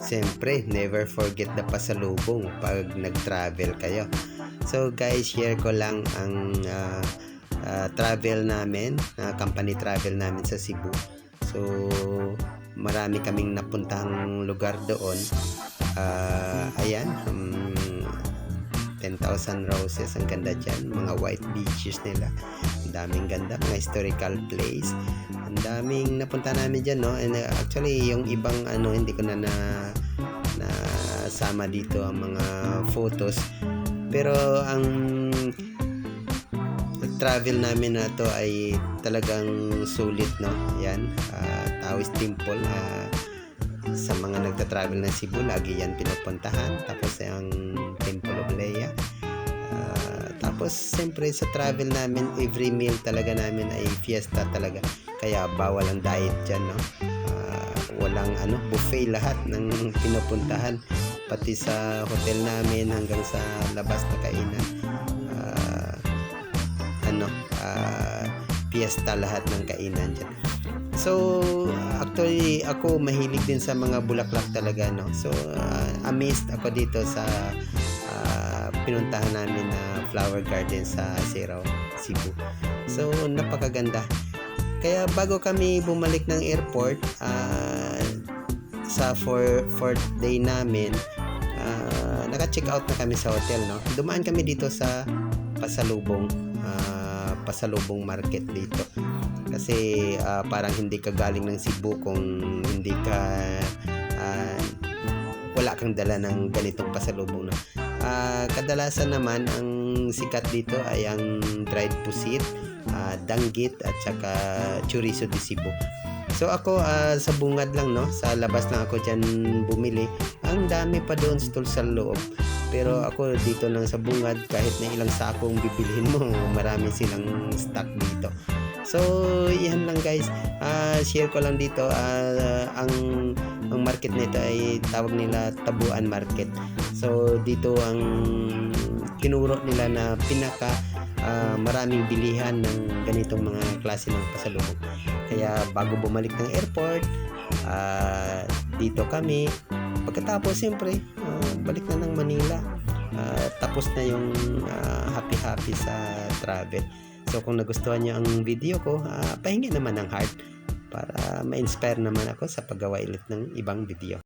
siyempre, never forget the pasalubong pag nag-travel kayo. So guys, share ko lang ang ah, ah, travel namin, ah, company travel namin sa Cebu. So, marami kaming napuntang lugar doon. Ah, ayan, um, 10,000 roses ang ganda dyan. Mga white beaches nila. Ang daming ganda. Mga historical place. Ang daming napunta namin dyan, no? And uh, actually, yung ibang ano, hindi ko na na nasama dito ang mga photos. Pero ang travel namin na to ay talagang sulit, no? Yan. Uh, Taoist Temple. ah, sa mga nagta-travel ng Cebu, lagi yan pinupuntahan. Tapos ang Temple of Lea. Ah, tapos, siyempre, sa travel namin, every meal talaga namin ay fiesta talaga. Kaya, bawal ang diet dyan, no? Ah, walang ano, buffet lahat ng pinupuntahan. Pati sa hotel namin hanggang sa labas na kainan. Ah, ano, ah, fiesta lahat ng kainan dyan. So, actually, ako mahilig din sa mga bulaklak talaga, no? So, ah, amazed ako dito sa ah, pinuntahan namin na flower garden sa Siraw, Cebu. So, napakaganda. Kaya bago kami bumalik ng airport, ah, sa for fourth day namin, ah, naka-check out na kami sa hotel, no? Dumaan kami dito sa Pasalubong, ah, Pasalubong Market dito kasi ah, parang hindi ka galing ng Cebu kung hindi ka ah, wala kang dala ng ganitong pasalubong no? Ah, kadalasan naman ang sikat dito ay ang dried pusit ah, danggit at saka chorizo de Cebu. So ako ah, sa bungad lang no? Sa labas lang ako dyan bumili. Ang dami pa doon stall sa loob. Pero ako dito lang sa bungad kahit na ilang sakong bibilhin mo marami silang stock dito. So, yan lang guys. Ah, share ko lang dito ah, ang ang market nito ay tawag nila Tabuan Market. So, dito ang tinuro nila na pinaka ah, maraming bilihan ng ganitong mga klase ng pasalubong. Kaya bago bumalik ng airport, ah, dito kami. Pagkatapos, siyempre, ah, balik na ng Manila. Ah, tapos na yung ah, happy-happy sa travel. So kung nagustuhan niyo ang video ko, uh, pahingi naman ng heart para ma-inspire naman ako sa paggawa ulit ng ibang video.